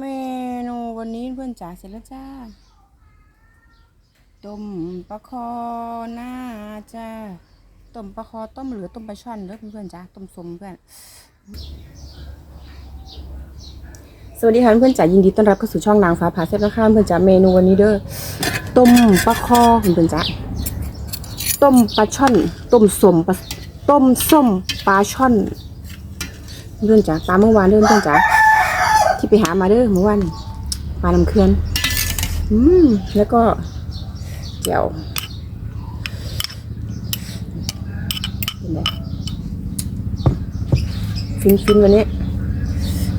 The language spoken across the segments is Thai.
เมนูวันนี้เพื่อนจ๋าเสร็จแล้วจ้า ต้มปลาคอหน้าจ้า ต้มปลาคอต้มเหลือต้มปลาช่อนเด้อเพื่อนจ้าต้มสมเพื่อน สวัสดีค่ะเพื่อนจ๋ายินดีต้อนรับเข้าสู่ช่องนางฟ้าผ่าเซ็ตนะคะเพื่อนจ๋าเมนูวันนี้เด้อ ต้มปลาคอเพื่อนจ๋า ต้มปลาช่อน ต้มสมปลาต้มส้มปลาช่อน เพื่อนจ๋าตามเมื่อวานเด้อเพื่อนจ๋า ไปหามาเด้อเมื่อวานปลาน้ำเคือนอืมแล้วก็เจียวฟินฟินๆวันนี้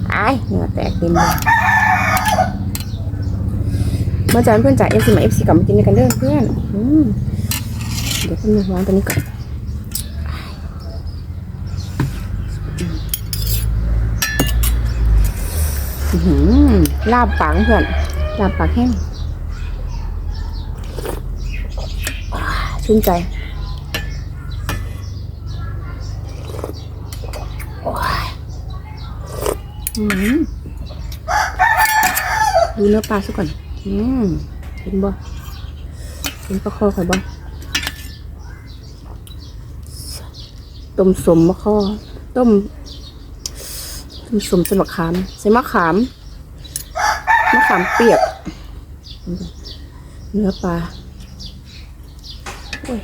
ไอ้เหงื่อแตกเต็มเลยมาจากเพื่อนจากเอฟซีมาเอฟซีกลับมากินด้วยกันเด้อเพื่อน อืมเดี๋ยวเพิ่งวางตัวนี้ก่อน อื้อหือ ลาบปังเพื่อนลาบปักแห้งชื่นใจดูเนื้อปลาซะก่อน อืมเห็นบ่เห็นปลาคอข่อยบ่ต้มสมมะคอต้ม มสมใส่มะขามใส่มะขามมะขามเปียก เนื้อปลาโอ้ย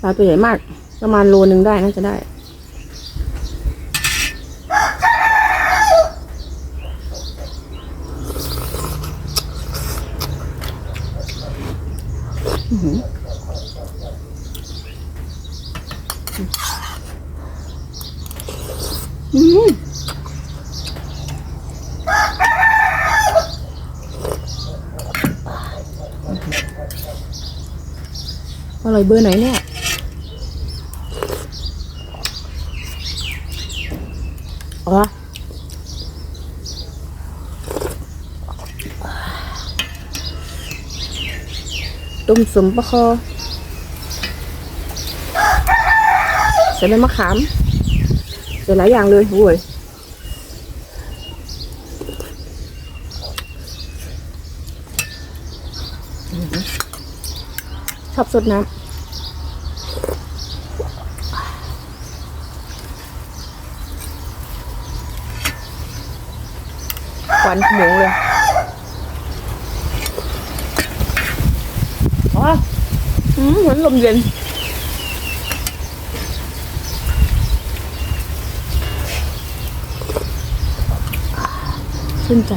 ปลาตัวใหญ่มาก ประมาณโลนึงได้น่าจะได้อือ หืออืมอร่อยเบอ จะเปลาคอใบมะขามใส่หลายอย่างเลยโอ้ยชอบสดน้ำควันขโมงเลยอ๋ออืมเหมือนลมเย็น ชื่นใจ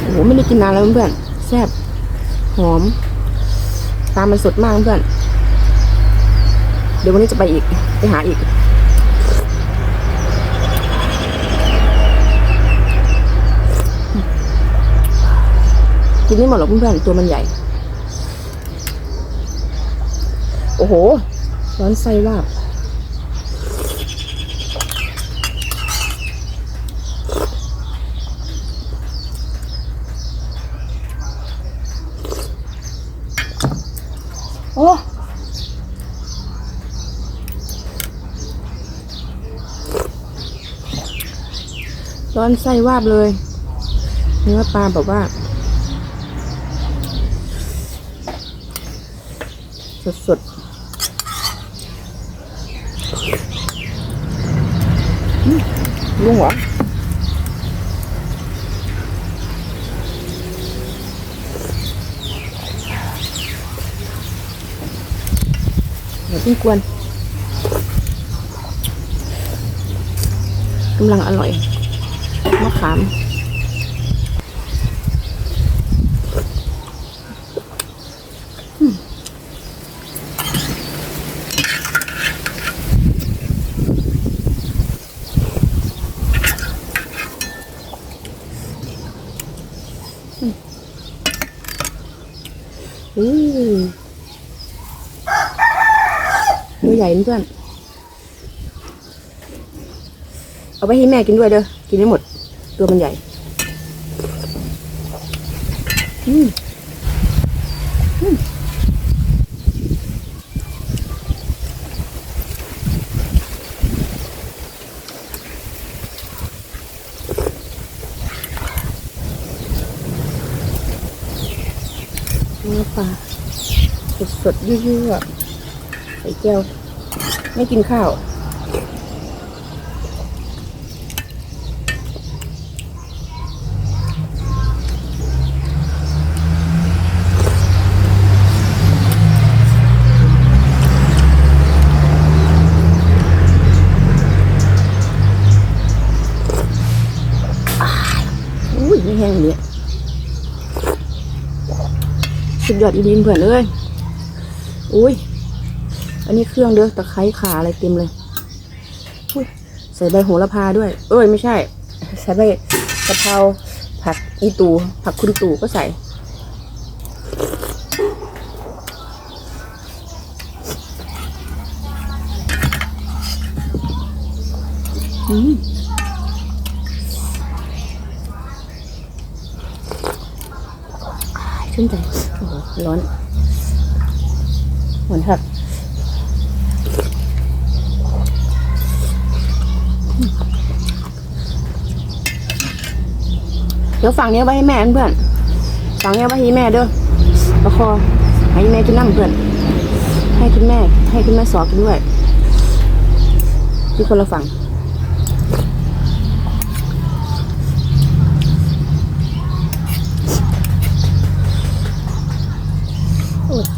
โอ้โหไม่ได้กินนานแล้วเพื่อนแซ่บหอม ตามันสดมากเพื่อน เดี๋ยววันนี้จะไปอีก ไปหาอีกกินไม่หมดหรอกเพื่อนๆตัวมันใหญ่ โอ้โห ร้อนไส้ว่า ร้อนไส้วาบเลยเนื้อปลาแบบว่า สดสดๆอืมลุงเหรอเดี๋ยวเพิ่งกวนกำลังอร่อย มะขามอืมอืมอืมตัวใหญ่เพื่อน เอาไปให้แม่กินด้วยเด้อ กินไม่หมด ตัวมันใหญ่ อืมน้อปลาสดๆเยอะๆใส่แก้ว ไม่กินข้าว สุดยอดอีดีนเพื่อนเอ้ยอุ้ย อันนี้เครื่องเด้อตะไคร้ขาอะไรเต็มเลยอุ้ยใส่ใบโหระพาด้วย เอ้ยไม่ใช่ ใส่ใบกะเพราผักอีตู ผักคุณตู่ก็ใส่ อืม ชื่นใจโอ้โห ร้อนเหมือนครับเดี๋ยวฝั่งนี้ไว้ให้แม่เพื่อนฝั่งนี้ไว้ให้แม่เด้อประคอให้แม่กินน้ำเพื่อน ให้คุณแม่ ให้คุณแม่สอกินด้วยที่คนละฝั่ง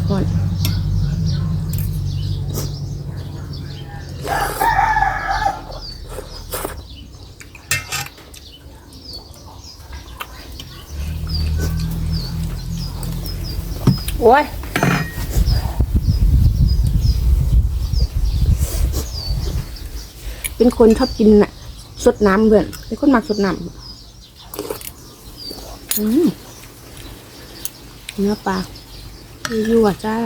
โอ้ยร้อนโอ้ยเป็นคนชอบกินน่ะสดน้ำเพื่อนเป็นคนมักสดน้ำอืมเนื้อปลา ยั่วจ้า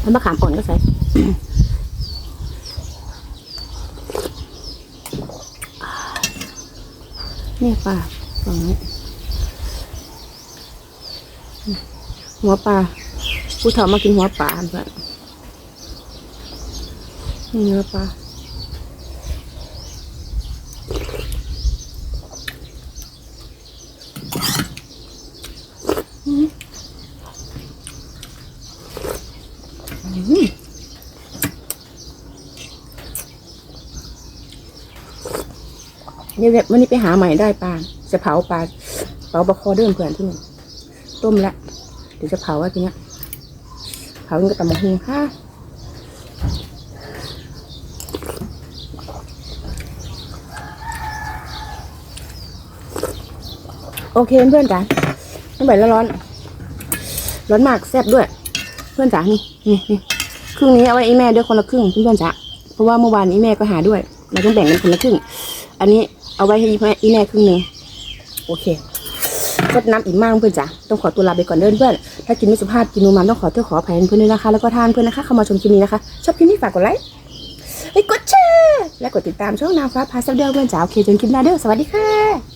แล้วมะขามอ่อนก็ใส่เนี่ยปลาฝั่งนี้หัวปลาผู้เฒ่ามากินหัวปลาเพื่อนนี่เนื้อปลา เนี่แบบวันนี้ไปหาใหม่ได้ปลาจะเผาปลาเผาปลาคอเดิมเพื่อนที่หนี่งต้มละเดี๋ยวจะเผาว่าทีเนี้ยเผาเป็นกระตำมะฮุงค่ะโอเคเพื่อนจ๋าน้ำใบละร้อน ร้อนมากแซ่บด้วย เพื่อนจ๋านี่นี่นี่ครึ่งนี้เอาไว้ไอ้แม่ด้วยคนละครึ่งเพื่อนจ๋าเพราะว่าเมื่อวานนี้แม่ก็หาด้วยเราต้องแบ่งกันคนละครึ่ง อันนี้ เอาไว้ให้อีแม่อีแม่ครึ่งหนึ่งโอเครดน้ำอีกมากเพื่อนจ้ะต้องขอตัวลาไปก่อนเด้อเพื่อนถ้ากินไม่สุภาพกินนูมันต้องขอเทษขออภัยเพื่อนด้วยนะคะ แล้วก็ทานเพื่อนนะคะเข้ามาชมคลิปนี้นะคะ ชอบคลิปนี้ฝากกดไลค์ให้กดแชร์และกดติดตามช่องนางฟ้าพาเซลเดอร์เพื่อนจ๋าโอเคจนคลิปหน้าเด้อสวัสดีค่ะ